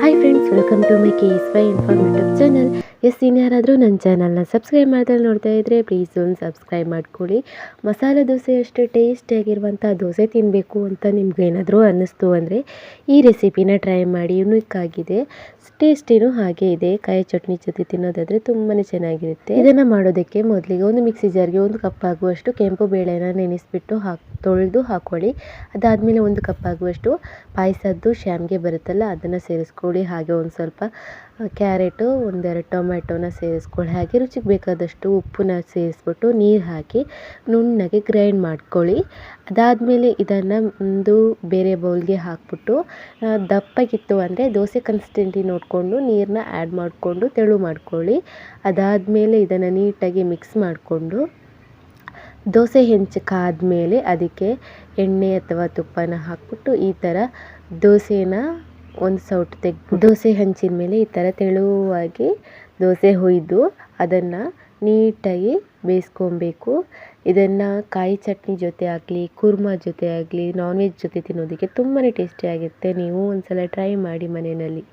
Hi friends, welcome to my KSY Informative channel. Yes ಇನ್ಯಾರಾದರೂ ನನ್ನ ಚಾನಲ್ನ subscribe ಮಾಡ್ದಲ್ಲಿ ನೋಡ್ತಾ ಇದ್ದರೆ ಪ್ಲೀಸ್ ಒಂದು ಸಬ್ಸ್ಕ್ರೈಬ್ ಮಾಡ್ಕೊಳ್ಳಿ ಮಸಾಲೆ ದೋಸೆ ಅಷ್ಟು ಟೇಸ್ಟಿಯಾಗಿರುವಂಥ ದೋಸೆ ತಿನ್ನಬೇಕು ಅಂತ ನಿಮ್ಗೇನಾದರೂ ಅನ್ನಿಸ್ತು ಅಂದರೆ ಈ ರೆಸಿಪಿನ ಟ್ರೈ ಮಾಡಿ ಇನ್ನೂ ಆಗಿದೆ ಟೇಸ್ಟಿನೂ ಹಾಗೆ ಇದೆ ಕಾಯಿ ಚಟ್ನಿ ಜೊತೆ ತಿನ್ನೋದಾದರೆ ತುಂಬಾ ಚೆನ್ನಾಗಿರುತ್ತೆ ಇದನ್ನು ಮಾಡೋದಕ್ಕೆ ಮೊದಲಿಗೆ ಒಂದು ಮಿಕ್ಸಿ ಜಾರ್ಗೆ ಒಂದು ಕಪ್ ಆಗುವಷ್ಟು ಕೆಂಪು ಬೇಳೆನ ನೆನೆಸಿಬಿಟ್ಟು ಹಾಕಿ ತೊಳೆದು ಹಾಕ್ಕೊಳ್ಳಿ ಅದಾದಮೇಲೆ ಒಂದು ಕಪ್ ಆಗುವಷ್ಟು ಪಾಯಸದ್ದು ಶ್ಯಾಮ್ಗೆ ಬರುತ್ತಲ್ಲ ಅದನ್ನು ಸೇರಿಸ್ಕೊಳ್ಳಿ ಹಾಗೆ ಒಂದು ಸ್ವಲ್ಪ ಕ್ಯಾರೆಟು ಒಂದೆರಡು ಟೊಮೆಟೋನ ಸೇರಿಸ್ಕೊಳ್ಳಿ ಹಾಗೆ ರುಚಿಗೆ ಬೇಕಾದಷ್ಟು ಉಪ್ಪನ್ನ ಸೇರಿಸ್ಬಿಟ್ಟು ನೀರು ಹಾಕಿ ನುಣ್ಣಗೆ ಗ್ರೈಂಡ್ ಮಾಡ್ಕೊಳ್ಳಿ ಅದಾದಮೇಲೆ ಇದನ್ನು ಒಂದು ಬೇರೆ ಬೌಲ್ಗೆ ಹಾಕಿಬಿಟ್ಟು ದಪ್ಪಗಿತ್ತು ಅಂದರೆ ದೋಸೆ ಕನ್ಸಿಸ್ಟೆಂಟಿ ನೋಡಿಕೊಂಡು ನೀರನ್ನ ಆ್ಯಡ್ ಮಾಡಿಕೊಂಡು ತೆಳು ಮಾಡ್ಕೊಳ್ಳಿ ಅದಾದಮೇಲೆ ಇದನ್ನು ನೀಟಾಗಿ ಮಿಕ್ಸ್ ಮಾಡಿಕೊಂಡು ದೋಸೆ ಕಾದ ಮೇಲೆ ಅದಕ್ಕೆ ಎಣ್ಣೆ ಅಥವಾ ತುಪ್ಪನ ಹಾಕ್ಬಿಟ್ಟು ಈ ಥರ ದೋಸೆನ ಒಂದು ಸೌಟ್ ತೆಗೆದು ದೋಸೆ ಹಂಚಿನ ಮೇಲೆ ಈ ಥರ ತೆಳುವಾಗಿ ದೋಸೆ ಹುಯ್ದು ಅದನ್ನು ನೀಟಾಗಿ ಬೇಯಿಸ್ಕೊಬೇಕು ಇದನ್ನು ಕಾಯಿ ಚಟ್ನಿ ಜೊತೆ ಆಗಲಿ ಕುರ್ಮಾ ಜೊತೆ ಆಗಲಿ ನಾನ್ ವೆಜ್ ಜೊತೆ ತಿನ್ನೋದಕ್ಕೆ ತುಂಬಾ ಟೇಸ್ಟಿಯಾಗಿರುತ್ತೆ ನೀವು ಒಂದು ಸಲ ಟ್ರೈ ಮಾಡಿ ಮನೆಯಲ್ಲಿ